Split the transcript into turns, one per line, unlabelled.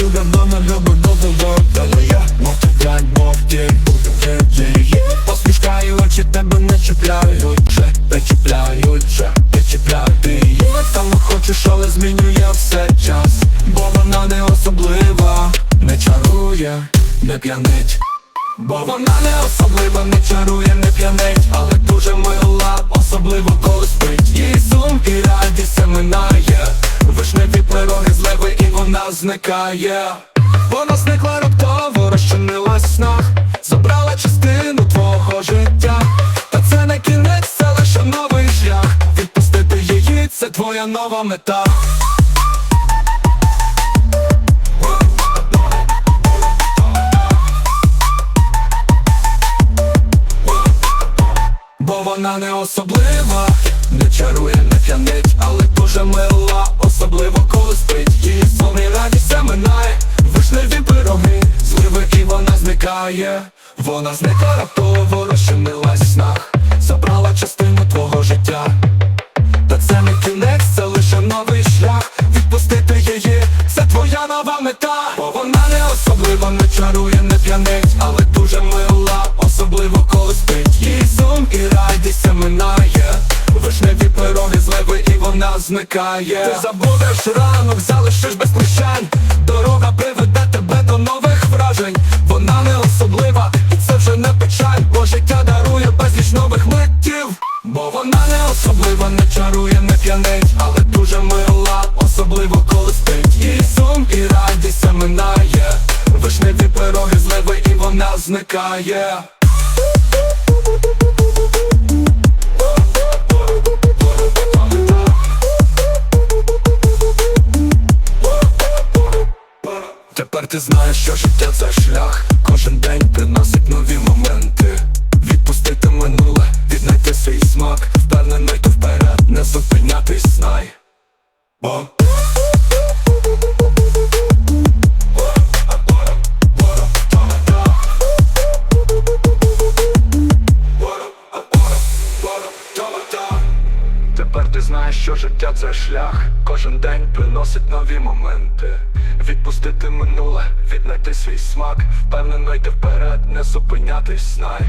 Люблю дома, люблю довго Але я мов грань, мов тінь Посмішка і очі тебе не чіпляють Вже не чіпляють, Ти там хочеш, але змінює все час Бо вона не особлива Не не п'янить Бо вона не особлива, не чарує, не п'янить Але дуже мила, особливо коли спить. Її сум і радість минає Вишневі пироги зливи і вона зникає. Вона зникла раптово, розчинилась в снах. Забрала частину твого життя. Та це не кінець, це лише новий шлях. Відпустити її, це твоя нова мета вона не особлива, не чарує, не п'янить, але дуже мила, особливо коли спить Її сон радість минає, вишневі пироги, зливи і вона зникає. Вона зникла раптово, розчинилась в снах, забрала частину твого життя. Та це не кінець, це лише новий шлях. Відпустити її, це твоя нова мета. Бо вона не особлива, не чарує, не п'янить, але дуже мила, і радість минає. Вишневі пироги зливи і вона зникає. Ти забудеш ранок, залишиш без прощань Дорога приведе тебе до нових вражень. Вона не особлива, і це вже не печаль. Бо життя дарує безліч нових миттів. Бо вона не особлива, не чарує, не п'янить, але дуже мила, особливо коли спить. Її сум і радість минає. Вишневі пироги зливи і вона зникає Тепер ти знаєш, що життя це шлях. Кожен день приносить нові моменти. Відпустити минуле, віднайти свій смак. Впевнений то вперед, не зупинятись, знай. Бо що життя це шлях, кожен день приносить нові моменти. Відпустити минуле, віднайти свій смак, впевнено йти вперед, не зупинятись, знай.